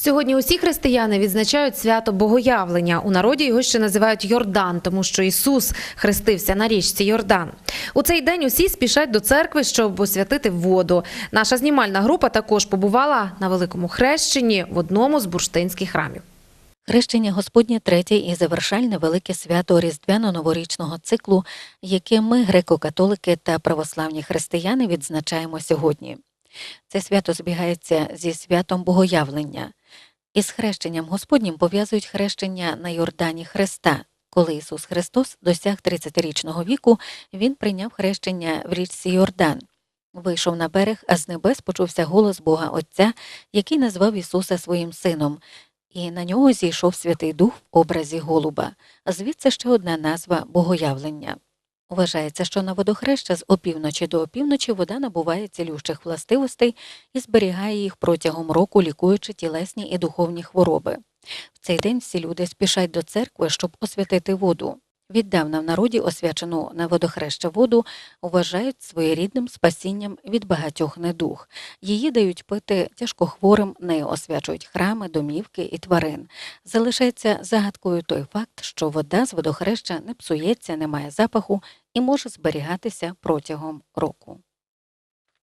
Сьогодні усі християни відзначають свято Богоявлення. У народі його ще називають Йордан, тому що Ісус хрестився на річці Йордан. У цей день усі спішать до церкви, щоб освятити воду. Наша знімальна група також побувала на великому хрещенні в одному з бурштинських храмів. Хрещення Господнє третє і завершальне велике свято різдвяно-новорічного циклу, яке ми, греко-католики та православні християни, відзначаємо сьогодні. Це свято збігається зі святом Богоявлення. Із хрещенням Господнім пов'язують хрещення на Йордані Христа. Коли Ісус Христос досяг 30-річного віку, Він прийняв хрещення в річці Йордан. Вийшов на берег, а з небес почувся голос Бога Отця, який назвав Ісуса своїм сином, і на нього зійшов Святий Дух в образі голуба. Звідси ще одна назва Богоявлення. Вважається, що на водохреща з опівночі до опівночі вода набуває цілющих властивостей і зберігає їх протягом року, лікуючи тілесні і духовні хвороби. В цей день всі люди спішать до церкви, щоб освятити воду. Віддавна в народі освячену на водохреща воду вважають своєрідним спасінням від багатьох недуг. Її дають пити тяжкохворим, нею освячують храми, домівки і тварин. Залишається загадкою той факт, що вода з водохреща не псується, не має запаху і може зберігатися протягом року.